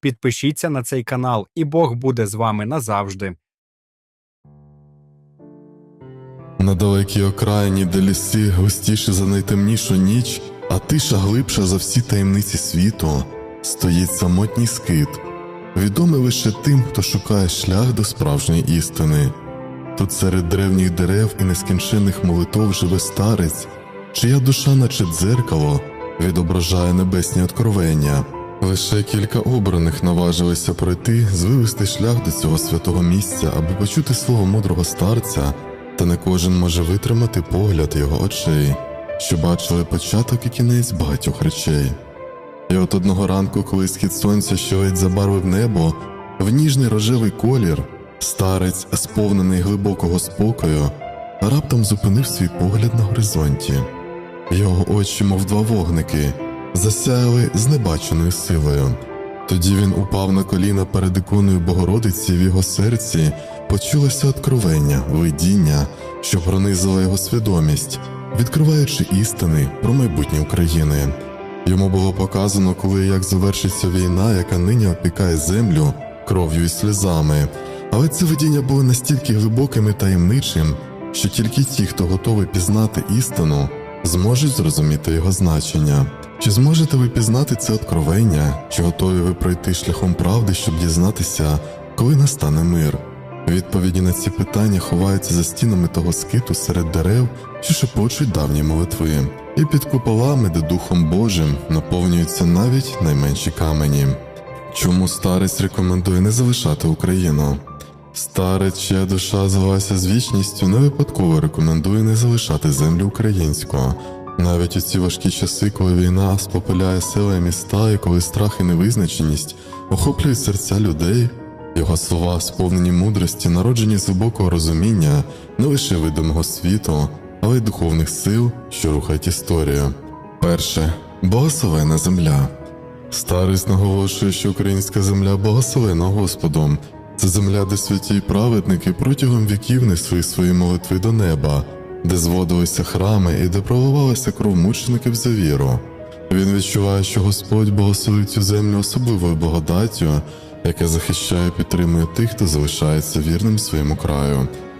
підпишіться на цей канал, і Бог буде з вами назавжди. На далекій окраїні, де ліси густіші за найтемнішу ніч, а тиша глибша за всі таємниці світу, стоїть самотній скит, відомий лише тим, хто шукає шлях до справжньої істини. Тут серед древніх дерев і нескінченних молитов живе старець, чия душа, наче дзеркало, відображає небесні откровення. Лише кілька обраних наважилися пройти, звивести шлях до цього святого місця, аби почути слово мудрого старця, та не кожен може витримати погляд його очей, що бачили початок і кінець багатьох речей. І от одного ранку, коли схід сонця що ледь забарвив небо, в ніжний рожевий колір, старець, сповнений глибокого спокою, раптом зупинив свій погляд на горизонті. Його очі, мов два вогники, засяяли з небаченою силою. Тоді він упав на коліна перед іконою Богородиці в його серці почулося откровення, видіння, що пронизило його свідомість, відкриваючи істини про майбутнє України. Йому було показано, коли і як завершиться війна, яка нині опікає землю кров'ю і сльозами. Але це видіння було настільки глибоким і таємничим, що тільки ті, хто готовий пізнати істину, зможуть зрозуміти його значення. Чи зможете ви пізнати це откровення, чи готові ви пройти шляхом правди, щоб дізнатися, коли настане мир? Відповіді на ці питання ховаються за стінами того скиту серед дерев, що шепочуть давні молитви, і під куполами, де Духом Божим наповнюються навіть найменші камені. Чому старець рекомендує не залишати Україну? Старець, чия душа звелася з вічністю, не випадково рекомендує не залишати землю українську. Навіть у ці важкі часи, коли війна спопиляє і міста, і коли страх і невизначеність охоплюють серця людей, його слова, сповнені мудрості, народжені з глибокого розуміння не лише видимого світу, але й духовних сил, що рухають історію. Перше благословена земля. Старець наголошує, що українська земля благословена Господом. Це земля, де святі праведники протягом віків несли свої молитви до неба, де зводилися храми і де проливалася кров мучеників за віру. Він відчуває, що Господь благословив цю землю особливою благодаттю, яка захищає і підтримує тих, хто залишається вірним своєму краю.